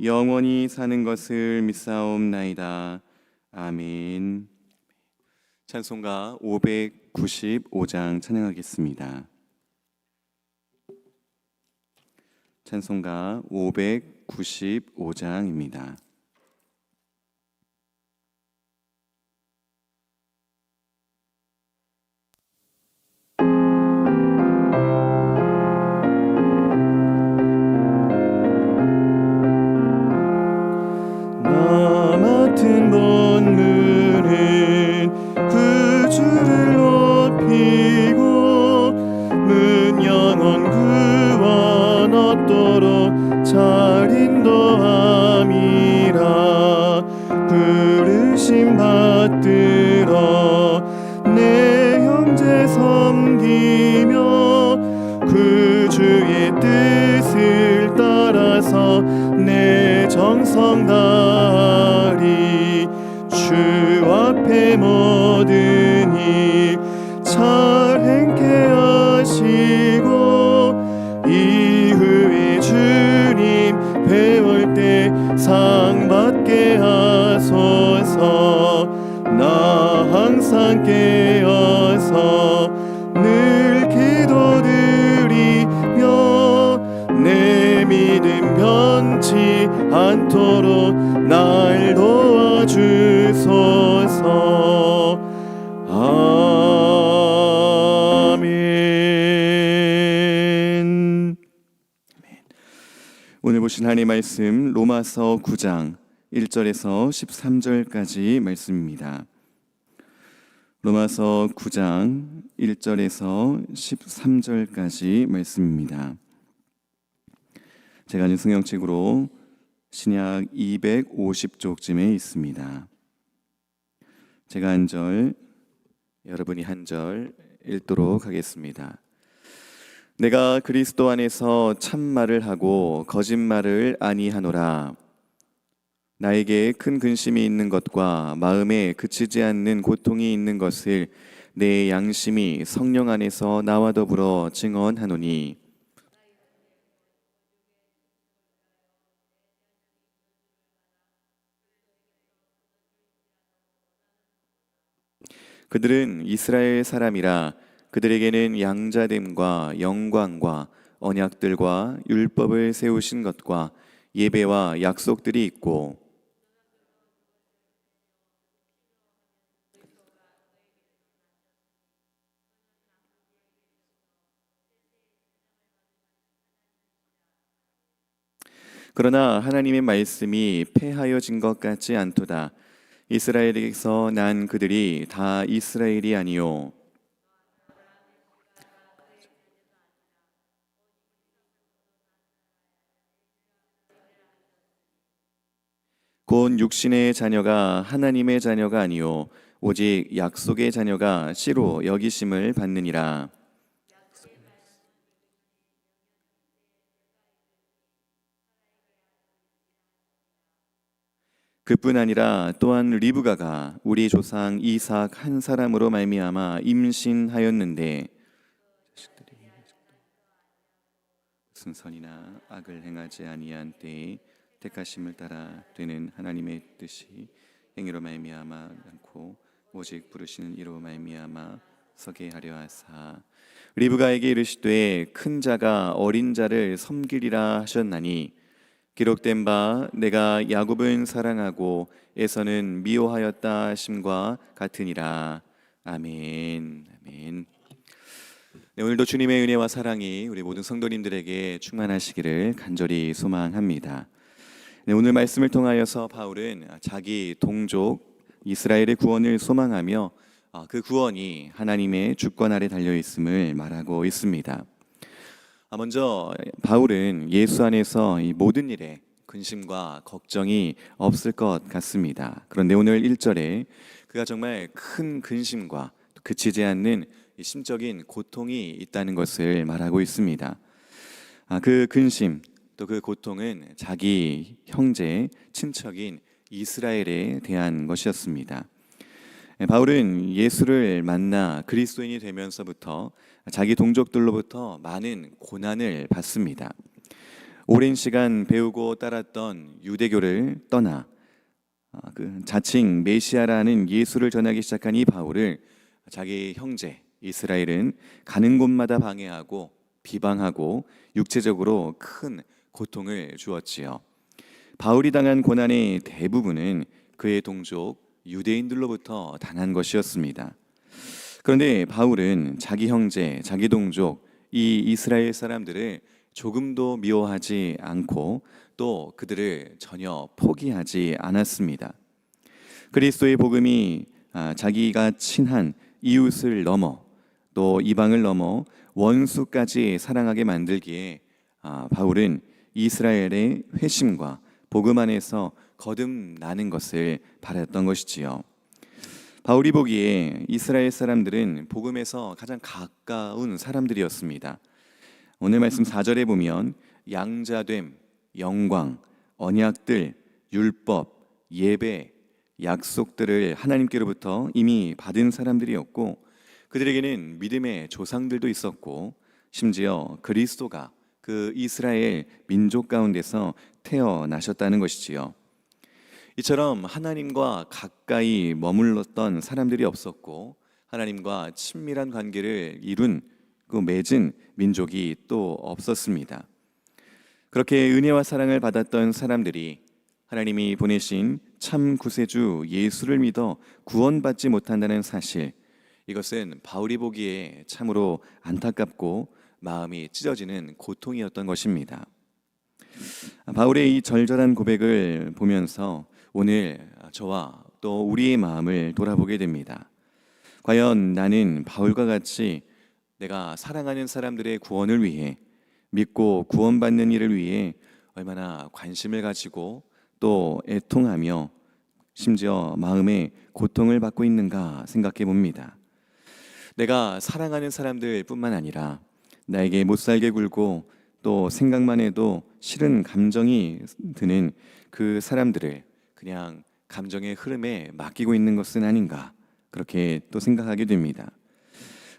영원히 사는 것을 믿사옵나이다. 아멘. 찬송가 595장 찬양하겠습니다. 찬송가 595장입니다. 내 형제 섬기며 그 주의 뜻을 따라서 내 정성 다리 주 앞에 모든 일잘 나 항상 깨어서 늘 기도드리며 내 믿음 변치 않도록 날 도와주소서. 아멘. 오늘 보신 하나님 말씀 로마서 9장 1절에서 13절까지 말씀입니다. 로마서 9장 1절에서 13절까지 말씀입니다. 제가 아는 성경책으로 신약 250쪽쯤에 있습니다. 제가 한 절, 여러분이 한 절 읽도록 하겠습니다. 내가 그리스도 안에서 참말을 하고 거짓말을 아니하노라. 나에게 큰 근심이 있는 것과 마음에 그치지 않는 고통이 있는 것을 내 양심이 성령 안에서 나와 더불어 증언하노니. 그들은 이스라엘 사람이라 그들에게는 양자됨과 영광과 언약들과 율법을 세우신 것과 예배와 약속들이 있고 그러나 하나님의 말씀이 패하여진 것 같지 않도다. 이스라엘에게서 난 그들이 다 이스라엘이 아니요 곧 육신의 자녀가 하나님의 자녀가 아니요 오직 약속의 자녀가 씨로 여기심을 받느니라. 그뿐 아니라 또한 리브가가 우리 조상 이삭 한 사람으로 말미암아 임신하였는데 무슨 선이나 악을 행하지 아니한 때에 택하심을 따라 되는 하나님의 뜻이 행위로 말미암아 않고 오직 부르시는 이로 말미암아 서게 하려 하사. 리브가에게 이르시되 큰 자가 어린 자를 섬기리라 하셨나니 기록된 바 내가 야곱은 사랑하고 에서는 미워하였다 하심과 같으니라. 아멘. 아멘. 네, 오늘도 주님의 은혜와 사랑이 우리 모든 성도님들에게 충만하시기를 간절히 소망합니다. 네, 오늘 말씀을 통하여서 바울은 자기 동족 이스라엘의 구원을 소망하며 아, 그 구원이 하나님의 주권 아래 달려 있음을 말하고 있습니다. 아, 먼저 바울은 예수 안에서 이 모든 일에 근심과 걱정이 없을 것 같습니다. 그런데 오늘 1절에 그가 정말 큰 근심과 그치지 않는 이 심적인 고통이 있다는 것을 말하고 있습니다. 아, 그 근심 또 그 고통은 자기 형제 친척인 이스라엘에 대한 것이었습니다. 예, 바울은 예수를 만나 그리스도인이 되면서부터 자기 동족들로부터 많은 고난을 받습니다. 오랜 시간 배우고 따랐던 유대교를 떠나 아, 그 자칭 메시아라는 예수를 전하기 시작한 이 바울을 자기 형제 이스라엘은 가는 곳마다 방해하고 비방하고 육체적으로 큰 고통을 주었지요. 바울이 당한 고난의 대부분은 그의 동족 유대인들로부터 당한 것이었습니다. 그런데 바울은 자기 형제, 자기 동족, 이 이스라엘 사람들을 조금도 미워하지 않고 또 그들을 전혀 포기하지 않았습니다. 그리스도의 복음이 아, 자기가 친한 이웃을 넘어 또 이방을 넘어 원수까지 사랑하게 만들기에 아, 바울은 이스라엘의 회심과 복음 안에서 거듭나는 것을 바랐던 것이지요. 바울이 보기에 이스라엘 사람들은 복음에서 가장 가까운 사람들이었습니다. 오늘 말씀 4절에 보면 양자됨, 영광, 언약들, 율법, 예배, 약속들을 하나님께로부터 이미 받은 사람들이었고 그들에게는 믿음의 조상들도 있었고 심지어 그리스도가 그 이스라엘 민족 가운데서 태어나셨다는 것이지요. 이처럼 하나님과 가까이 머물렀던 사람들이 없었고 하나님과 친밀한 관계를 이룬 그 맺은 민족이 또 없었습니다. 그렇게 은혜와 사랑을 받았던 사람들이 하나님이 보내신 참 구세주 예수를 믿어 구원받지 못한다는 사실 이것은 바울이 보기에 참으로 안타깝고 마음이 찢어지는 고통이었던 것입니다. 바울의 이 절절한 고백을 보면서 오늘 저와 또 우리의 마음을 돌아보게 됩니다. 과연 나는 바울과 같이 내가 사랑하는 사람들의 구원을 위해 믿고 구원받는 일을 위해 얼마나 관심을 가지고 또 애통하며 심지어 마음에 고통을 받고 있는가 생각해 봅니다. 내가 사랑하는 사람들뿐만 아니라 나에게 못 살게 굴고 또 생각만 해도 싫은 감정이 드는 그 사람들을 그냥 감정의 흐름에 맡기고 있는 것은 아닌가 그렇게 또 생각하게 됩니다.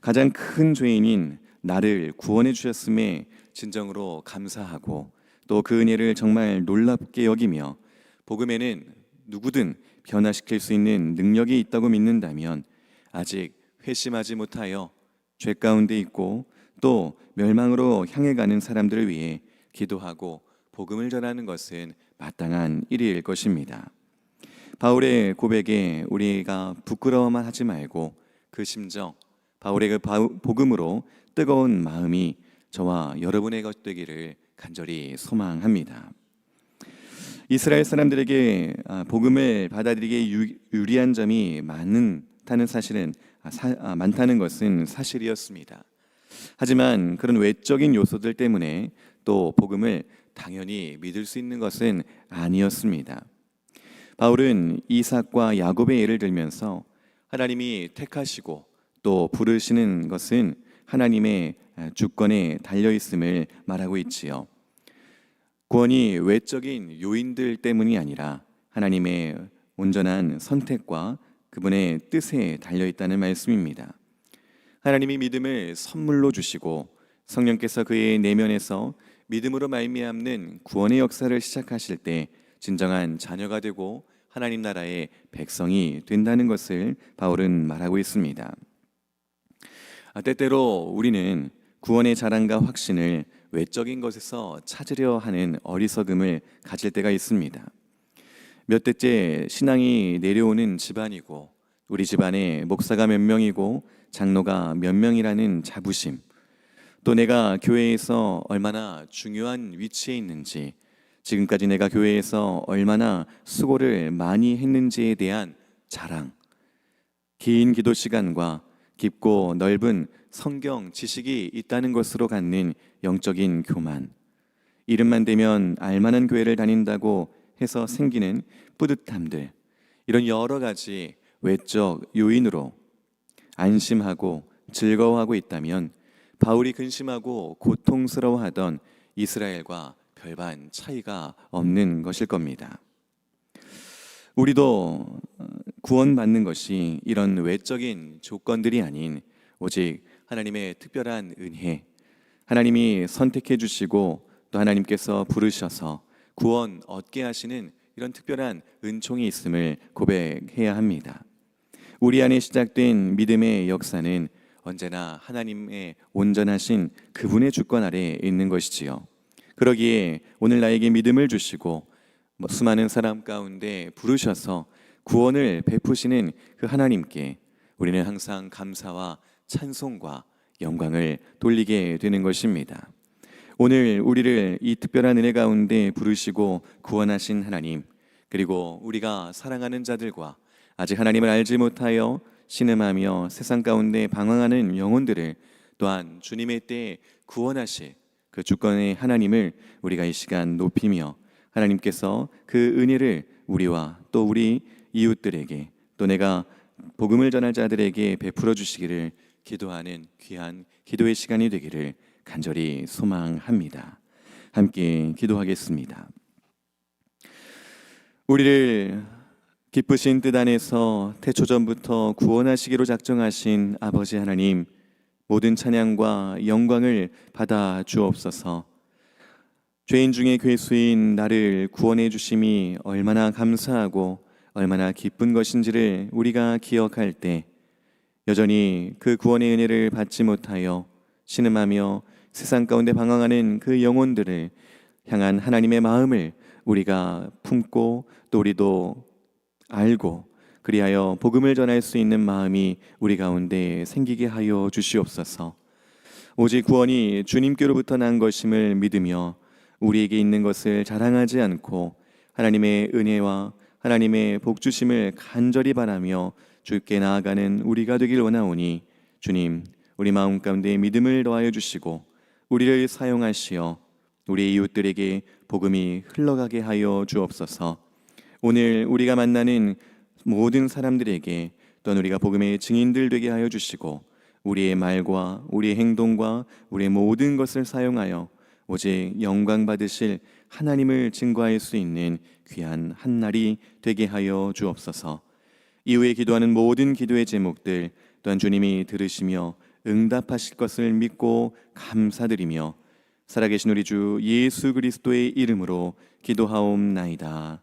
가장 큰 죄인인 나를 구원해 주셨음에 진정으로 감사하고 또 그 은혜를 정말 놀랍게 여기며 복음에는 누구든 변화시킬 수 있는 능력이 있다고 믿는다면 아직 회심하지 못하여 죄 가운데 있고 또 멸망으로 향해 가는 사람들을 위해 기도하고 복음을 전하는 것은 마땅한 일일 것입니다. 바울의 고백에 우리가 부끄러워만 하지 말고 그 심정, 바울의 그 복음으로 뜨거운 마음이 저와 여러분의 것 되기를 간절히 소망합니다. 이스라엘 사람들에게 아, 복음을 받아들이기에 유리한 점이 많다는 사실은 아, 아, 많다는 것은 사실이었습니다. 하지만 그런 외적인 요소들 때문에 또 복음을 당연히 믿을 수 있는 것은 아니었습니다. 바울은 이삭과 야곱의 예를 들면서 하나님이 택하시고 또 부르시는 것은 하나님의 주권에 달려 있음을 말하고 있지요. 구원이 외적인 요인들 때문이 아니라 하나님의 온전한 선택과 그분의 뜻에 달려 있다는 말씀입니다. 하나님이 믿음을 선물로 주시고 성령께서 그의 내면에서 믿음으로 말미암는 구원의 역사를 시작하실 때 진정한 자녀가 되고 하나님 나라의 백성이 된다는 것을 바울은 말하고 있습니다. 아, 때때로 우리는 구원의 자랑과 확신을 외적인 것에서 찾으려 하는 어리석음을 가질 때가 있습니다. 몇 대째 신앙이 내려오는 집안이고 우리 집안에 목사가 몇 명이고 장로가 몇 명이라는 자부심 또 내가 교회에서 얼마나 중요한 위치에 있는지 지금까지 내가 교회에서 얼마나 수고를 많이 했는지에 대한 자랑 긴 기도 시간과 깊고 넓은 성경 지식이 있다는 것으로 갖는 영적인 교만. 이름만 되면 알만한 교회를 다닌다고 해서 생기는 뿌듯함들. 이런 여러 가지 외적 요인으로 안심하고 즐거워하고 있다면 바울이 근심하고 고통스러워하던 이스라엘과 별반 차이가 없는 것일 겁니다. 우리도 구원받는 것이 이런 외적인 조건들이 아닌 오직 하나님의 특별한 은혜, 하나님이 선택해 주시고 또 하나님께서 부르셔서 구원 얻게 하시는 이런 특별한 은총이 있음을 고백해야 합니다. 우리 안에 시작된 믿음의 역사는 언제나 하나님의 온전하신 그분의 주권 아래 있는 것이지요. 그러기에 오늘 나에게 믿음을 주시고 뭐 수많은 사람 가운데 부르셔서 구원을 베푸시는 그 하나님께 우리는 항상 감사와 찬송과 영광을 돌리게 되는 것입니다. 오늘 우리를 이 특별한 은혜 가운데 부르시고 구원하신 하나님, 그리고 우리가 사랑하는 자들과 아직 하나님을 알지 못하여 신음하며 세상 가운데 방황하는 영혼들을 또한 주님의 때에 구원하실 그 주권의 하나님을 우리가 이 시간 높이며 하나님께서 그 은혜를 우리와 또 우리 이웃들에게 또 내가 복음을 전할 자들에게 베풀어 주시기를 기도하는 귀한 기도의 시간이 되기를 간절히 소망합니다. 함께 기도하겠습니다. 우리를 기쁘신 뜻 안에서 태초 전부터 구원하시기로 작정하신 아버지 하나님 모든 찬양과 영광을 받아 주옵소서. 죄인 중에 괴수인 나를 구원해 주심이 얼마나 감사하고 얼마나 기쁜 것인지를 우리가 기억할 때 여전히 그 구원의 은혜를 받지 못하여 신음하며 세상 가운데 방황하는 그 영혼들을 향한 하나님의 마음을 우리가 품고 또 우리도 알고 그리하여 복음을 전할 수 있는 마음이 우리 가운데 생기게 하여 주시옵소서. 오직 구원이 주님께로부터 난 것임을 믿으며 우리에게 있는 것을 자랑하지 않고 하나님의 은혜와 하나님의 복 주심을 간절히 바라며 주께 나아가는 우리가 되길 원하오니 주님 우리 마음 가운데 믿음을 더하여 주시고 우리를 사용하시어 우리 이웃들에게 복음이 흘러가게 하여 주옵소서. 오늘 우리가 만나는 모든 사람들에게 또한 우리가 복음의 증인들 되게 하여 주시고 우리의 말과 우리의 행동과 우리의 모든 것을 사용하여 오직 영광 받으실 하나님을 증거할 수 있는 귀한 한 날이 되게 하여 주옵소서. 이후에 기도하는 모든 기도의 제목들 또한 주님이 들으시며 응답하실 것을 믿고 감사드리며 살아계신 우리 주 예수 그리스도의 이름으로 기도하옵나이다.